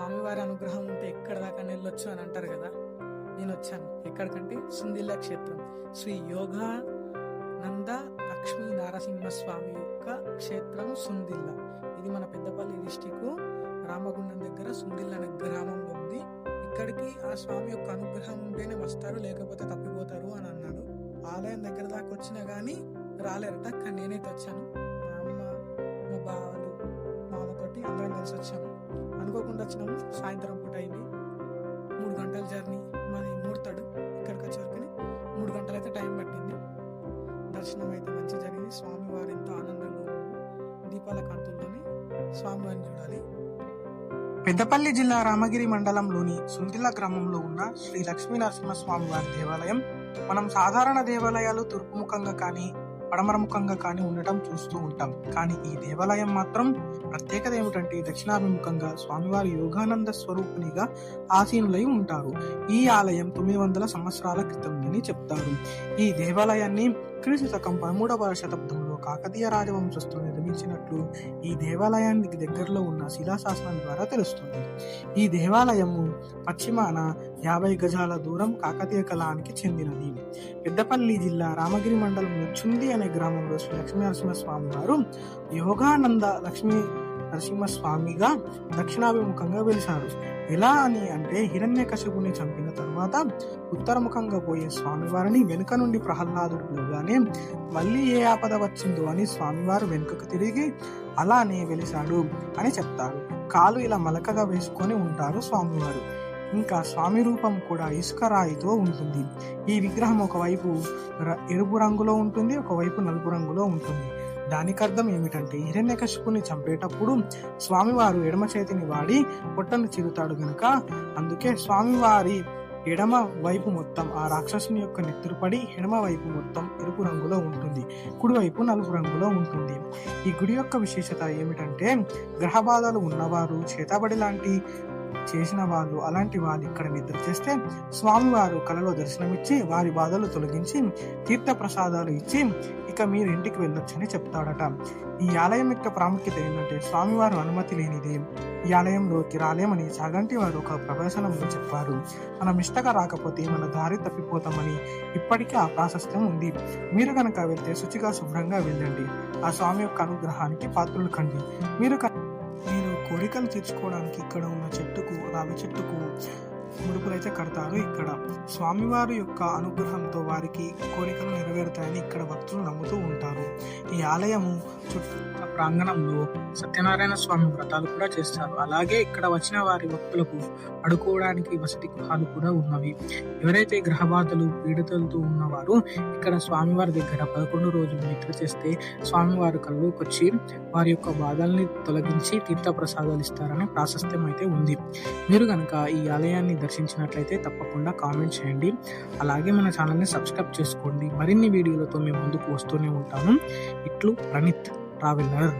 స్వామివారి అనుగ్రహం ఉంటే ఎక్కడ దాకా వెళ్ళొచ్చు అని అంటారు కదా? నేను వచ్చాను. ఎక్కడికంటే సుందిల్లా క్షేత్రం. శ్రీ యోగానంద లక్ష్మీ నారసింహస్వామి యొక్క క్షేత్రం సుందిల్ల. ఇది మన పెద్దపల్లి డిస్టిక్ రామగుండం దగ్గర సుందిల్ల అనే ఉంది. ఇక్కడికి ఆ స్వామి యొక్క అనుగ్రహం ఉంటేనే వస్తారు లేకపోతే తప్పిపోతారు అని అన్నాడు. ఆలయం దగ్గర దాకా వచ్చినా కానీ రాలేరట కానీ నేనైతే వచ్చాను. మా అమ్మ మా బావలు మామతోటి అందరం కలిసి వచ్చాము. అనుకోకుండా వచ్చినాము. సాయంత్రం పూట అయింది. మూడు గంటల జర్నీ. మాది మూడతాడు. ఇక్కడికి వచ్చేవరకు మూడు గంటలు అయితే టైం పట్టింది. దర్శనం అయితే మంచి జరిగింది. స్వామివారు ఎంతో ఆనందంగా దీపాల కాంతుల్లోని స్వామివారిని చూడాలి. పెద్దపల్లి జిల్లా రామగిరి మండలంలోని సుందిల్ల గ్రామంలో ఉన్న శ్రీ లక్ష్మీ నరసింహస్వామి వారి దేవాలయం. మనం సాధారణ దేవాలయాలు తూర్పుముఖంగా కానీ పడమర ముఖంగా కానీ ఉండటం చూస్తూ ఉంటాం. కానీ ఈ దేవాలయం మాత్రం ప్రత్యేకత ఏమిటంటే దక్షిణాభిముఖంగా స్వామివారి యోగానంద స్వరూపునిగా ఆసీనులై ఉంటారు. ఈ ఆలయం తొమ్మిది వందల సంవత్సరాల క్రితందని చెప్తారు. ఈ దేవాలయాన్ని క్రీస్తు శకం పదమూడవ శతాబ్దంలో కాకతీయ రాజవంశస్థులు నిర్మించినట్లు ఈ దేవాలయానికి దగ్గరలో ఉన్న శిలాశాసనం ద్వారా తెలుస్తుంది. ఈ దేవాలయము పశ్చిమాన యాభై గజాల దూరం కాకతీయ కళానికి చెందినది. పెద్దపల్లి జిల్లా రామగిరి మండలంలో చుంది అనే గ్రామంలో శ్రీ లక్ష్మీ నరసింహస్వామి వారు యోగానంద లక్ష్మీ నరసింహస్వామిగా దక్షిణాభిముఖంగా వెలిశారు ఎలా అని అంటే హిరణ్యకశిపుని చంపిన తర్వాత ఉత్తరముఖంగా పోయే స్వామివారిని వెనుక నుండి ప్రహ్లాదుడు పిలువగానే మళ్ళీ ఏ ఆపద వచ్చిందో అని స్వామివారు వెనుకకు తిరిగి అలానే వెలిశాడు అని చెప్తారు. కాలు ఇలా మలకగా వేసుకొని ఉంటారు స్వామివారు. ఇంకా స్వామి రూపం కూడా ఇసుక రాయితో ఉంటుంది. ఈ విగ్రహం ఒకవైపు ర- ఎరుపు రంగులో ఉంటుంది ఒకవైపు నలుపు రంగులో ఉంటుంది. దానికి అర్థం ఏమిటంటే హిరణ్యకశిపుని చంపేటప్పుడు స్వామివారు ఎడమ చేతిని వాడి పొట్టను చిరుతాడు గనుక అందుకే స్వామివారి ఎడమ వైపు మొత్తం ఆ రాక్షసుని యొక్క నెత్తురుపడి ఎడమ వైపు మొత్తం ఎరుపు రంగులో ఉంటుంది. కుడివైపు నలుపు రంగులో ఉంటుంది. ఈ గుడి యొక్క విశేషత ఏమిటంటే గ్రహ బాధలు ఉన్నవారు చేతబడి లాంటి చేసిన వాళ్ళు అలాంటి వాళ్ళు ఇక్కడ నిద్ర చేస్తే స్వామివారు కలలో దర్శనమిచ్చి వారి బాధలు తొలగించి తీర్థ ప్రసాదాలు ఇచ్చి ఇక మీరు ఇంటికి వెళ్ళొచ్చని చెప్తాడట. ఈ ఆలయం యొక్క ప్రాముఖ్యత ఏంటంటే స్వామివారు అనుమతి లేనిది ఈ ఆలయంలోకి రాలేమని చాగంటి వారు ఒక ప్రవేశనంలో చెప్పారు. మనం ఇష్టగా రాకపోతే మన దారి తప్పిపోతామని ఇప్పటికీ ఆ ప్రాశస్త్యం ఉంది. మీరు కనుక వెళ్తే శుచిగా శుభ్రంగా వెళ్ళండి. ఆ స్వామి యొక్క అనుగ్రహానికి పాత్రులు కండి. మీరు క- మీరు కోరికలు తీర్చుకోవడానికి ఇక్కడ ఉన్న చెట్టుకు రావి చెట్టుకు ముడుపులైతే కడతారు ఇక్కడ. స్వామివారి యొక్క అనుగ్రహంతో వారికి కోరికలు నెరవేరుతాయని ఇక్కడ భక్తులు నమ్ముతూ ఉంటారు. ఈ ఆలయము చుట్టూ ప్రాంగణంలో సత్యనారాయణ స్వామి వ్రతాలు కూడా చేస్తారు. అలాగే ఇక్కడ వచ్చిన వారి భక్తులకు అడుకోవడానికి వసతి గృహాలు కూడా ఉన్నవి. ఎవరైతే గ్రహబాధలు పీడితులతో ఉన్నవారు ఇక్కడ స్వామివారి దగ్గర పదకొండు రోజులు నిద్ర చేస్తే స్వామివారి కళ్ళలోకి వచ్చి వారి యొక్క బాధల్ని తొలగించి తీర్థ ప్రసాదాలు ఇస్తారని ప్రాశస్త్యం అయితే ఉంది. మీరు కనుక ఈ ఆలయాన్ని దర్శించినట్లయితే తప్పకుండా కామెంట్ చేయండి. అలాగే మన ఛానల్ని సబ్స్క్రైబ్ చేసుకోండి. మరిన్ని వీడియోలతో మేము ముందుకు వస్తూనే ఉంటాము. ఇట్లు ప్రణీత్ ట్రావెలర్